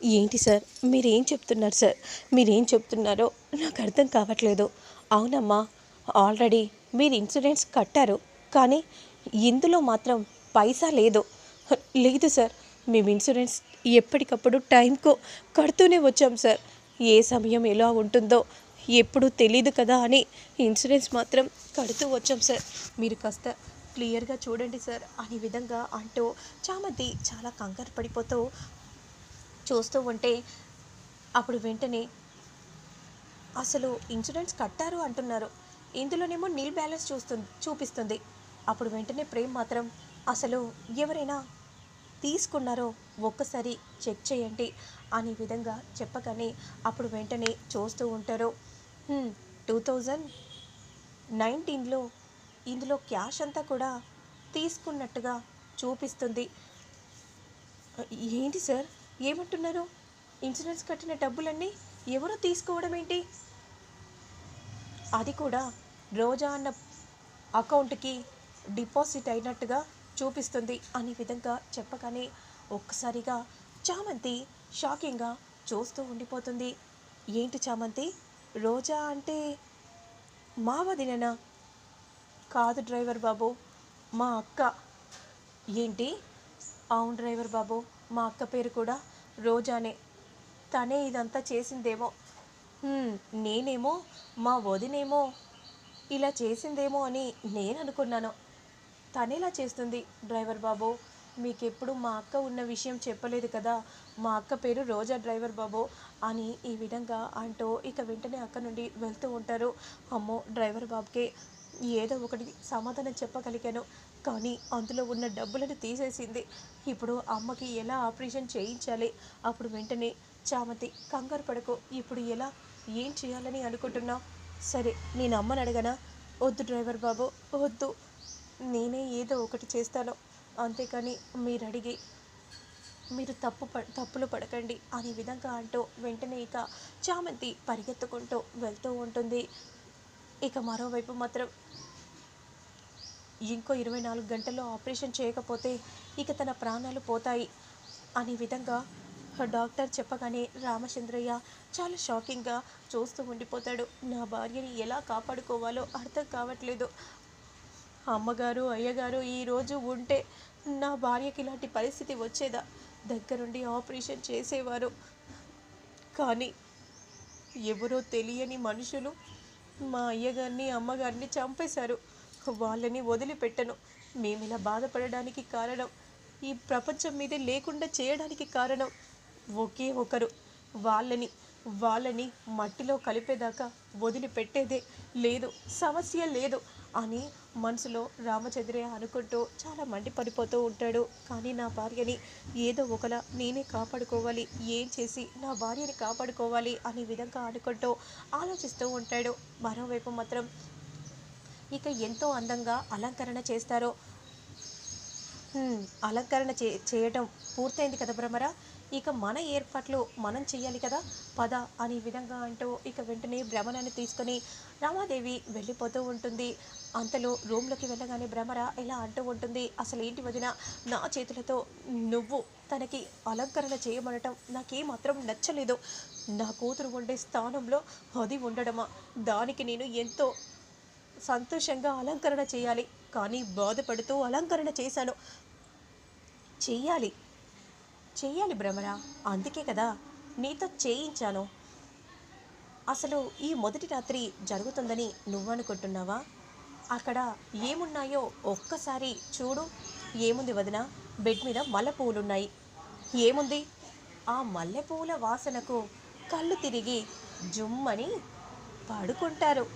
ఏంటి సార్? మీరేం చెప్తున్నారు సార్? మీరేం చెప్తున్నారో నాకు అర్థం కావట్లేదు. అవునమ్మా ఆల్రెడీ మీరు ఇన్సూరెన్స్ కట్టారు కానీ ఇందులో మాత్రం పైసా లేదు. లేదు సార్ మేము ఇన్సూరెన్స్ ఎప్పటికప్పుడు టైంకు కడుతూనే వచ్చాం సార్. ఏ సమయం ఎలా ఉంటుందో ఎప్పుడు తెలీదు కదా అని ఇన్సూరెన్స్ మాత్రం కడుతూ వచ్చాం సార్. మీరు కాస్త క్లియర్గా చూడండి సార్. అనే విధంగా అంటూ చామంతి చాలా కంగారు పడిపోతూ చూస్తూ ఉంటే అప్పుడు వెంటనే అసలు ఇన్సూరెన్స్ కట్టారు? అంటున్నారు. ఇందులోనేమో నీల్ బ్యాలెన్స్ చూస్తుంది చూపిస్తుంది. అప్పుడు వెంటనే ప్రేమ్ మాత్రం అసలు ఎవరైనా తీసుకున్నారో ఒక్కసారి చెక్ చేయండి అనే విధంగా చెప్పగానే అప్పుడు వెంటనే చూస్తూ ఉంటారు. టూ థౌజండ్ నైన్టీన్లో ఇందులో క్యాష్ అంతా కూడా తీసుకున్నట్టుగా చూపిస్తుంది. ఏంటి సార్? ఏమంటున్నారు? ఇన్సూరెన్స్ కట్టిన డబ్బులన్నీ ఎవరో తీసుకోవడం ఏంటి అది కూడా రోజా అన్న అకౌంట్కి డిపాజిట్ అయినట్టుగా చూపిస్తుంది అనే విధంగా చెప్పగానే ఒక్కసారిగా చామంతి షాకింగ్గా చూస్తూ ఉండిపోతుంది. ఏంటి చామంతి? రోజా అంటే మా వదిననా కాదు డ్రైవర్ బాబు మా అక్క. ఏంటి? అవును డ్రైవర్ బాబు. మా అక్క పేరు కూడా రోజానే. తనే ఇదంతా చేసిందేమో. నేనేమో మా వదినేమో ఇలా చేసిందేమో అని నేను అనుకున్నాను తనేలా చేస్తుంది? డ్రైవర్ బాబు మీకెప్పుడు మా అక్క ఉన్న విషయం చెప్పలేదు కదా? మా అక్క పేరు రోజా డ్రైవర్ బాబు అని ఈ విధంగా అంటూ ఇక వెంటనే అక్క నుండి వెళ్తూ ఉంటారు. అమ్మో డ్రైవర్ బాబుకే ఏదో ఒకటి సమాధానం చెప్పగలిగాను. కానీ అందులో ఉన్న డబ్బులను తీసేసింది. ఇప్పుడు అమ్మకి ఎలా ఆపరేషన్ చేయించాలి? అప్పుడు వెంటనే చామతి కంగారు పడకు. ఇప్పుడు ఎలా? ఏం చేయాలని అనుకుంటున్నావు సరే నేను అమ్మని అడగనా? వద్దు డ్రైవర్ బాబు వద్దు. నేనే ఏదో ఒకటి చేస్తాను. అంతేకాని మీరు అడిగి మీరు తప్పు ప తప్పులు పడకండి అనే విధంగా అంటూ వెంటనే ఇక చామంతి పరిగెత్తుకుంటూ వెళ్తూ ఉంటుంది. ఇక మరోవైపు మాత్రం ఇంకో ఇరవై నాలుగు గంటల్లో ఆపరేషన్ చేయకపోతే ఇక తన ప్రాణాలు పోతాయి. అనే విధంగా డాక్టర్ చెప్పగానే రామచంద్రయ్య చాలా షాకింగ్గా చూస్తూ ఉండిపోతాడు. నా భార్యని ఎలా కాపాడుకోవాలో అర్థం కావట్లేదు. అమ్మగారు అయ్యగారు ఈరోజు ఉంటే నా భార్యకి ఇలాంటి పరిస్థితి వచ్చేదా? దగ్గరుండి ఆపరేషన్ చేసేవారు. కానీ ఎవరో తెలియని మనుషులు మా అయ్యగారిని అమ్మగారిని చంపేశారు. వాళ్ళని వదిలిపెట్టను. మేము ఇలా బాధపడడానికి కారణం ఈ ప్రపంచం మీదే లేకుండా చేయడానికి కారణం ఒకే ఒకరు. వాళ్ళని వాళ్ళని మట్టిలో కలిపేదాకా వదిలిపెట్టేదే లేదు సమస్య లేదు అని మనసులో రామచంద్రయ్య అనుకుంటూ చాలా మండిపడిపోతూ ఉంటాడు. కానీ నా భార్యని ఏదో ఒకలా నేనే కాపాడుకోవాలి ఏం చేసి నా భార్యని కాపాడుకోవాలి అనే విధంగా అనుకుంటూ ఆలోచిస్తూ ఉంటాడు. మరోవైపు మాత్రం ఇక ఎంతో అందంగా అలంకరణ చేస్తారో. అలంకరణ చే చేయటం పూర్తయింది కదా భ్రమర ఇక మన ఏర్పాట్లు మనం చేయాలి కదా? పద అనే విధంగా అంటూ ఇక వెంటనే భ్రమణాన్ని తీసుకొని రామాదేవి వెళ్ళిపోతూ ఉంటుంది. అంతలో రూమ్లోకి వెళ్ళగానే భ్రమర ఇలా అంటూ ఉంటుంది అసలు ఏంటి వదిన? నా చేతులతో నువ్వు తనకి అలంకరణ చేయమనటం నాకేమాత్రం నచ్చలేదు. నా కూతురు ఉండే స్థానంలో అది ఉండడమా? దానికి నేను ఎంతో సంతోషంగా అలంకరణ చేయాలి. కానీ బాధపడుతూ అలంకరణ చేశాను. చెయ్యాలి చెయ్యాలి భ్రమర? అందుకే కదా నీతో చేయించాను. అసలు ఈ మొదటి రాత్రి జరుగుతుందని నువ్వనుకుంటున్నావా? అక్కడ ఏమున్నాయో ఒక్కసారి చూడు. ఏముంది వదిన? బెడ్ మీద మల్లెపూలున్నాయి. ఏముంది? ఆ మల్లెపూల వాసనకు కళ్ళు తిరిగి జుమ్మని పడుకుంటారు.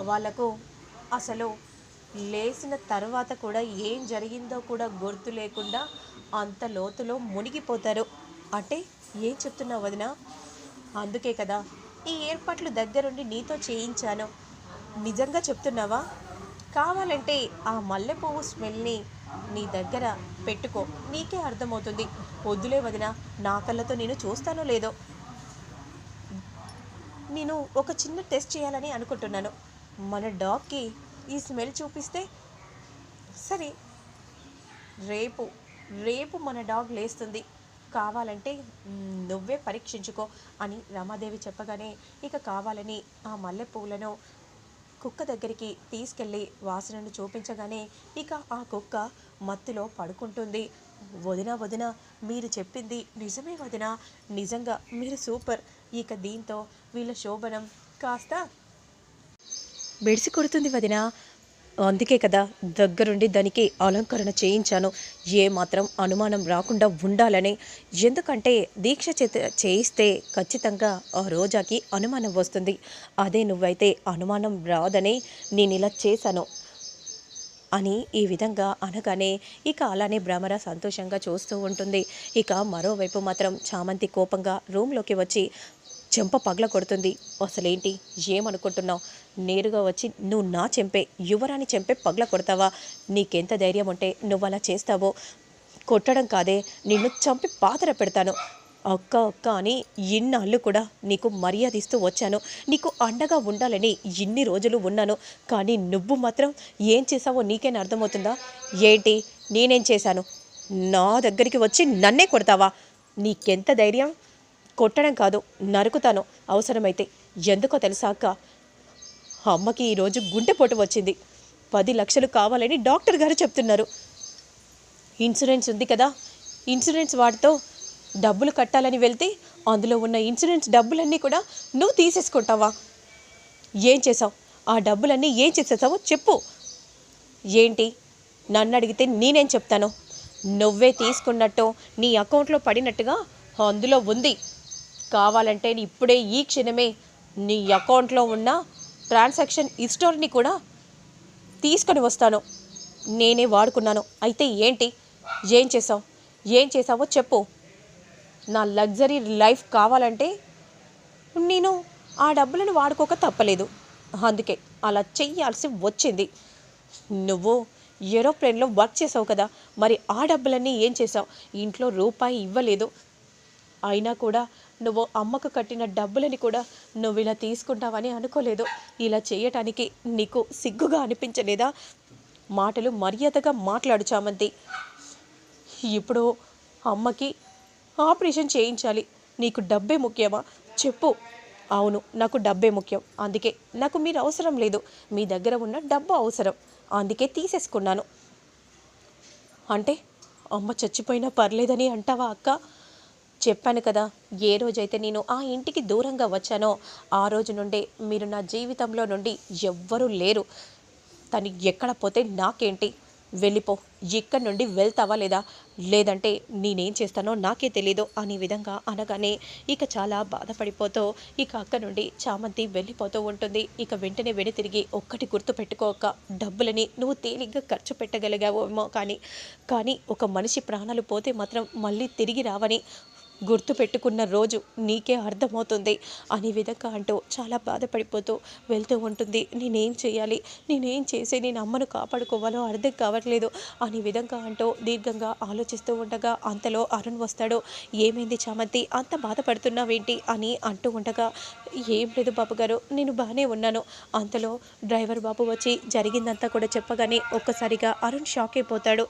వాళ్ళకు అసలు లేచిన తర్వాత కూడా ఏం జరిగిందో కూడా గుర్తు లేకుండా అంత లోతులో మునిగిపోతారు. అంటే ఏం చెప్తున్నావు వదిన? అందుకే కదా ఈ ఏర్పాట్లు దగ్గరుండి నీతో చేయించాను. నిజంగా చెప్తున్నావా? కావాలంటే ఆ మల్లెపువ్వు స్మెల్ని నీ దగ్గర పెట్టుకో. నీకే అర్థమవుతుంది. వద్దులే వదిన నా కళ్ళతో నేను చూస్తానో లేదో? నేను ఒక చిన్న టెస్ట్ చేయాలని అనుకుంటున్నాను. మన డాగ్కి ఈ స్మెల్ చూపిస్తే సరే రేపు రేపు మన డాగ్ లేస్తుంది. కావాలంటే నువ్వే పరీక్షించుకో అని రమాదేవి చెప్పగానే ఇక కావాలని ఆ మల్లె పువ్వులను కుక్క దగ్గరికి తీసుకెళ్ళి వాసనను చూపించగానే ఇక ఆ కుక్క మత్తులో పడుకుంటుంది. వదిన వదిన మీరు చెప్పింది నిజమే వదిన. నిజంగా మీరు సూపర్. ఇక దీంతో వీళ్ళ శోభనం కాస్త బెడిసి కొడుతుంది వదిన. అందుకే కదా దగ్గరుండి దానికి అలంకరణ చేయించాను. ఏ మాత్రం అనుమానం రాకుండా ఉండాలని. ఎందుకంటే దీక్ష చేత చేయిస్తే ఖచ్చితంగా ఆ రోజాకి అనుమానం వస్తుంది. అదే నువ్వైతే అనుమానం రాదని నేను ఇలా చేశాను అని ఈ విధంగా అనగానే ఇక అలానే భ్రమర సంతోషంగా చూస్తూ ఉంటుంది. ఇక మరోవైపు మాత్రం చామంతి కోపంగా రూమ్లోకి వచ్చి చెంప పగల కొడుతుంది. అసలేంటి? ఏమనుకుంటున్నావు? నేరుగా వచ్చి నువ్వు నా చెంపే యువరాని చెంపే పగల కొడతావా? నీకెంత ధైర్యం ఉంటే నువ్వు అలా చేస్తావో? కొట్టడం కాదే నిన్ను చంపి పాతర పెడతాను. అక్క అక్క అని ఇన్నాళ్ళు కూడా నీకు మర్యాద ఇస్తూ వచ్చాను. నీకు అండగా ఉండాలని ఇన్ని రోజులు ఉన్నాను. కానీ నువ్వు మాత్రం ఏం చేసావో నీకేనా అర్థమవుతుందా? ఏంటి? నేనేం చేశాను? నా దగ్గరికి వచ్చి నన్నే కొడతావా? నీకెంత ధైర్యం? కొట్టడం కాదు నరుకుతాను. అవసరమైతే ఎందుకో తెలుసా అక్క అమ్మకి ఈరోజు గుండెపోటు వచ్చింది. పది లక్షలు కావాలని డాక్టర్ గారు చెప్తున్నారు. ఇన్సూరెన్స్ ఉంది కదా ఇన్సూరెన్స్ వాటితో డబ్బులు కట్టాలని వెళ్తే అందులో ఉన్న ఇన్సూరెన్స్ డబ్బులన్నీ కూడా నువ్వు తీసేసుకుంటావా? ఏం చేసావు ఆ డబ్బులన్నీ ఏం చేసేసావో చెప్పు. ఏంటి? నన్ను అడిగితే నేనేం చెప్తాను? నువ్వే తీసుకున్నట్టు నీ అకౌంట్లో పడినట్టుగా అందులో ఉంది. కావాలంటే ఇప్పుడే ఈ క్షణమే నీ అకౌంట్లో ఉన్న ట్రాన్సాక్షన్ హిస్టరీని కూడా తీసుకొని వస్తాను. నేనే వాడుకున్నాను. అయితే ఏంటి? ఏం చేసావు ఏం చేసావో చెప్పు. నా లగ్జరీ లైఫ్ కావాలంటే నేను ఆ డబ్బులను వాడుకోక తప్పలేదు. అందుకే అలా చెయ్యాల్సి వచ్చింది. నువ్వు ఏరోప్లేన్లో వర్క్ చేసావు కదా మరి ఆ డబ్బులన్నీ ఏం చేసావు ఇంట్లో రూపాయి ఇవ్వలేదు. అయినా కూడా నువ్వు అమ్మకు కట్టిన డబ్బులని కూడా నువ్వు ఇలా తీసుకుంటావని అనుకోలేదు. ఇలా చేయటానికి నీకు సిగ్గుగా అనిపించలేదా? మాటలు మర్యాదగా మాట్లాడు చామంతి ఇప్పుడు అమ్మకి ఆపరేషన్ చేయించాలి. నీకు డబ్బే ముఖ్యమా? చెప్పు. అవును నాకు డబ్బే ముఖ్యం. అందుకే నాకు మీరు అవసరం లేదు. మీ దగ్గర ఉన్న డబ్బు అవసరం. అందుకే తీసేసుకున్నాను. అంటే అమ్మ చచ్చిపోయినా పర్లేదని అంటావా అక్క? చెప్పాను కదా ఏ రోజైతే నేను ఆ ఇంటికి దూరంగా వచ్చానో ఆ రోజు నుండే మీరు నా జీవితంలో నుండి ఎవ్వరూ లేరు. తను ఎక్కడ పోతే నాకేంటి? వెళ్ళిపో ఇక్కడి నుండి వెళ్తావా లేదా? లేదంటే నేనేం చేస్తానో నాకే తెలీదు అనే విధంగా అనగానే ఇక చాలా బాధపడిపోతూ ఇక అక్క నుండి చామంతి వెళ్ళిపోతూ ఉంటుంది. ఇక వెంటనే వెను తిరిగి ఒక్కటి గుర్తు పెట్టుకోక డబ్బులని నువ్వు తేలిగ్గా ఖర్చు పెట్టగలిగావేమో కానీ కానీ ఒక మనిషి ప్రాణాలు పోతే మాత్రం మళ్ళీ తిరిగి రావని గుర్తు పెట్టుకున్న రోజు నీకే అర్థమవుతుంది. అనే విధంగా అంటూ చాలా బాధపడిపోతూ వెళ్తూ ఉంటుంది. నేనేం చేయాలి? నేనేం చేసి నేను అమ్మను కాపాడుకోవాలో అర్థం కావట్లేదు. అనే విధంగా అంటూ దీర్ఘంగా ఆలోచిస్తూ ఉండగా అంతలో అరుణ్ వస్తాడు. ఏమైంది చామంతి? అంత బాధపడుతున్నావేంటి? అని అంటూ ఉండగా ఏం లేదు బాబు గారు నేను బాగానే ఉన్నాను. అంతలో డ్రైవర్ బాబు వచ్చి జరిగిందంతా కూడా చెప్పగానే ఒక్కసారిగా అరుణ్ షాక్ అయిపోతాడు.